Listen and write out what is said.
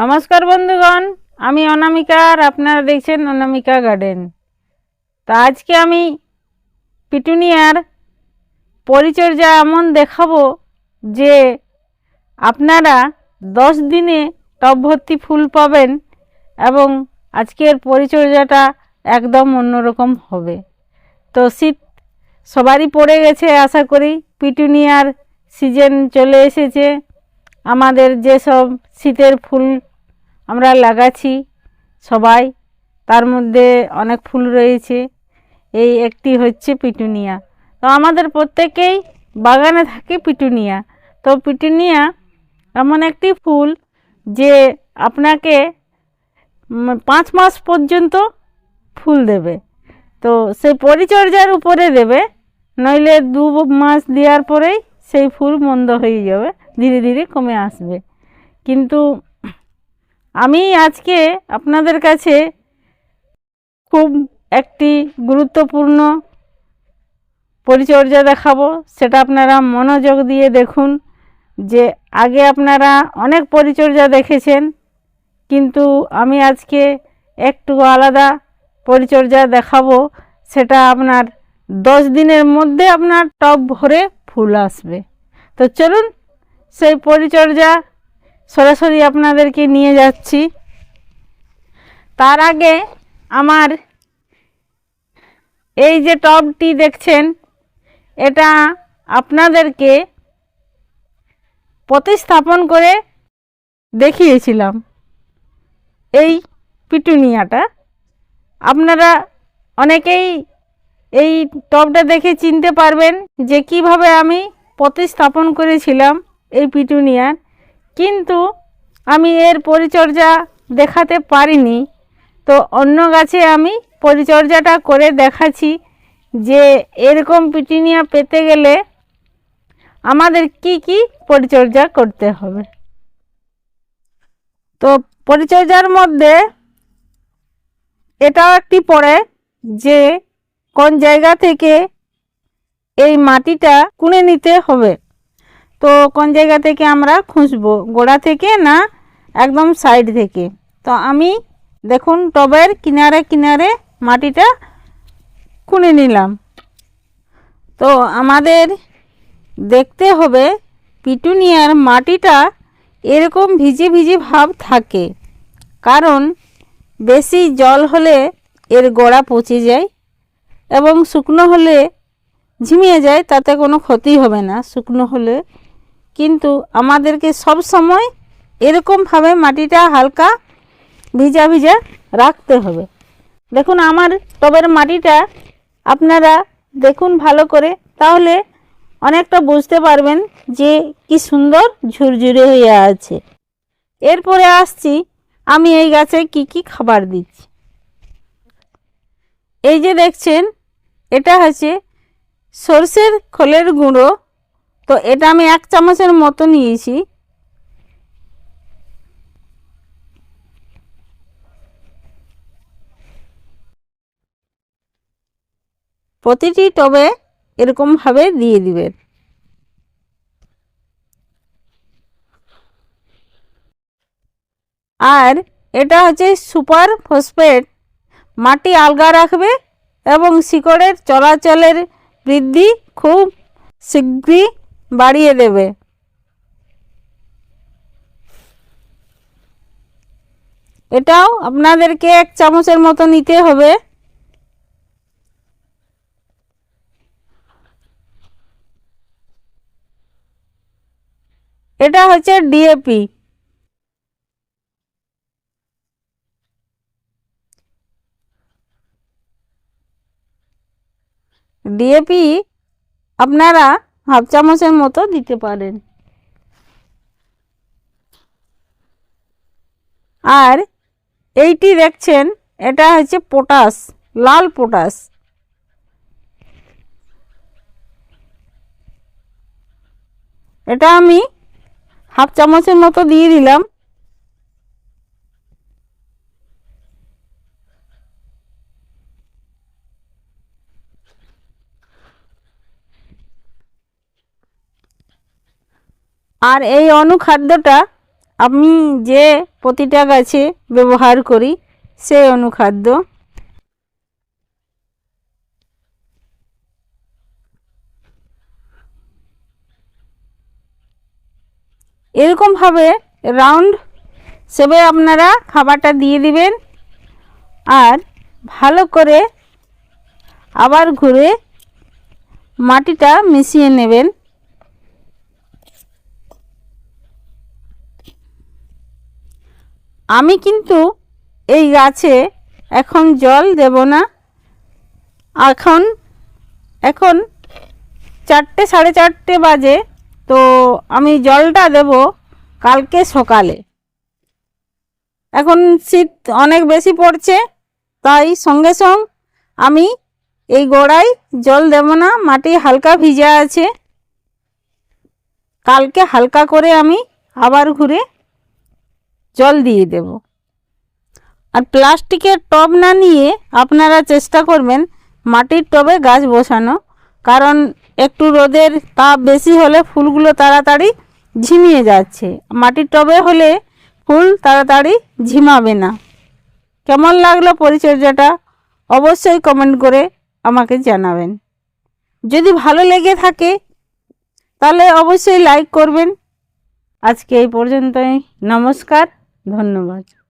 নমস্কার বন্ধুগণ, আমি অনামিকা আর আপনারা দেখছেন অনামিকা গার্ডেন। তো আজকে আমি পিটুনিয়ার পরিচর্যা এমন দেখাবো যে আপনারা দশ দিনে টব ভর্তি ফুল পাবেন এবং আজকের পরিচর্যাটা একদম অন্যরকম হবে। তো শীত সবারই পড়ে গেছে, আশা করি পিটুনিয়ার সিজন চলে এসেছে। আমাদের যেসব শীতের ফুল আমরা লাগাচ্ছি সবাই, তার মধ্যে অনেক ফুল রয়েছে। এই একটি হচ্ছে পিটুনিয়া। তো আমাদের প্রত্যেকেই বাগানে থাকে পিটুনিয়া। তো পিটুনিয়া এমন একটি ফুল যে আপনাকে পাঁচ মাস পর্যন্ত ফুল দেবে। তো সেই পরিচর্যার উপরে দেবে, নইলে দু মাস দেওয়ার পরেই সেই ফুল মন্দ হয়ে যাবে, ধীরে ধীরে কমে আসবে। কিন্তু আমি আজকে আপনাদের কাছে খুব একটি গুরুত্বপূর্ণ পরিচর্যা দেখাবো, সেটা আপনারা মনোযোগ দিয়ে দেখুন যে আগে আপনারা অনেক পরিচর্যা দেখেছেন, কিন্তু আমি আজকে একটু আলাদা পরিচর্যা দেখাবো, সেটা আপনার দশ দিনের মধ্যে আপনার টব ভরে ফুল আসবে। তো চলুন, সেই পরিচর্যা সরাসরি আপনাদেরকে নিয়ে যাচ্ছি। তার আগে আমার এই যে টবটি দেখছেন, এটা আপনাদেরকে প্রতিস্থাপন করে দেখিয়েছিলাম। এই পিটুনিয়াটা। আপনারা অনেকেই এই টবটা দেখে চিনতে পারবেন যে কীভাবে আমি প্রতিস্থাপন করেছিলাম এই পিটুনিয়ার। কিন্তু আমি এর পরিচর্যা দেখাতে পারিনি। তো অন্য গাছে আমি পরিচর্যাটা করে দেখাচ্ছি যে এরকম পিটুনিয়া পেতে গেলে আমাদের কি কি পরিচর্যা করতে হবে। তো পরিচর্যার মধ্যে এটাও একটি পড়ে যে কোন জায়গা থেকে এই মাটিটা কুড়ে নিতে হবে? তো কোন জায়গা থেকে আমরা খুঁজবো? গোড়া থেকে না একদম সাইড থেকে? তো আমি দেখুন টবের কিনারে কিনারে মাটিটা খুঁড়ে নিলাম। তো আমাদের দেখতে হবে পিটুনিয়ার মাটিটা এরকম ভিজে ভিজে ভাব থাকে। কারণ বেশি জল হলে এর গোড়া পচে যায়। এবং শুকনো হলে ঝিমিয়ে যায়, তাতে কোনো ক্ষতি হবে না। শুকনো হলে কিন্তু আমাদেরকে সব সময় এরকমভাবে মাটিটা হালকা ভিজা ভিজা রাখতে হবে। দেখুন, আমার টবের মাটিটা আপনারা দেখুন ভালো করে, তাহলে অনেকটা বুঝতে পারবেন যে কি সুন্দর ঝুরঝুরে হয়ে আছে। এরপরে আসছি, আমি এই গাছে কি কি খাবার দিচ্ছি। এই যে দেখছেন, এটা হচ্ছে সর্ষের খোলের গুঁড়ো। তো এটা আমি এক চামচের মতো নিয়েছি। প্রতিটি টবে এরকমভাবে দিয়ে দিবেন। আর এটা হচ্ছে সুপার ফসফেট মাটি আলগা রাখবে এবং শিকড়ের চলাচলের বৃদ্ধি খুব শীঘ্রই বাড়িয়ে দেবে। এটাও আপনাদেরকে এক চামচের মতো নিতে হবে। এটা হচ্ছে ডিএপি। ডিএপি আপনারা হাফ চামচের মতো দিতে পারেন। আর এইটি দেখছেন, এটা হচ্ছে পটাশ, লাল পটাশ। এটা আমি হাফ চামচের মতো দিয়ে দিলাম। আর এই অনুখাদ্যটা আমি যে প্রতিটা গাছে ব্যবহার করি, সেই অনুখাদ্য। এরকমভাবে রাউন্ড সেবে আপনারা খাবারটা দিয়ে দিবেন আর ভালো করে আবার ঘুরে মাটিটা মিশিয়ে নেবেন। আমি কিন্তু এই গাছে এখন জল দেব না। এখন এখন চারটে, সাড়ে চারটে বাজে, তো আমি জলটা দেব কালকে সকালে। এখন শীত অনেক বেশি পড়ছে, তাই সঙ্গে সঙ্গ আমি এই গোড়ায় জল দেব না, মাটি হালকা ভিজা আছে। কালকে হালকা করে আমি আবার ঘুরে জল দিয়ে দেব। আর প্লাস্টিকের টব না নিয়ে আপনারা চেষ্টা করবেন মাটির টবে গাছ বসানো। কারণ একটু রোদের তাপ বেশি হলে ফুলগুলো তাড়াতাড়ি ঝিমিয়ে যাচ্ছে। মাটির টবে হলে ফুল তাড়াতাড়ি ঝিমাবে না। কেমন লাগল পরিচর্যাটা? অবশ্যই কমেন্ট করে আমাকে জানাবেন। যদি ভালো লেগে থাকে, তাহলে অবশ্যই লাইক করবেন। আজকে এই পর্যন্তই। নমস্কার। ধন্যবাদ।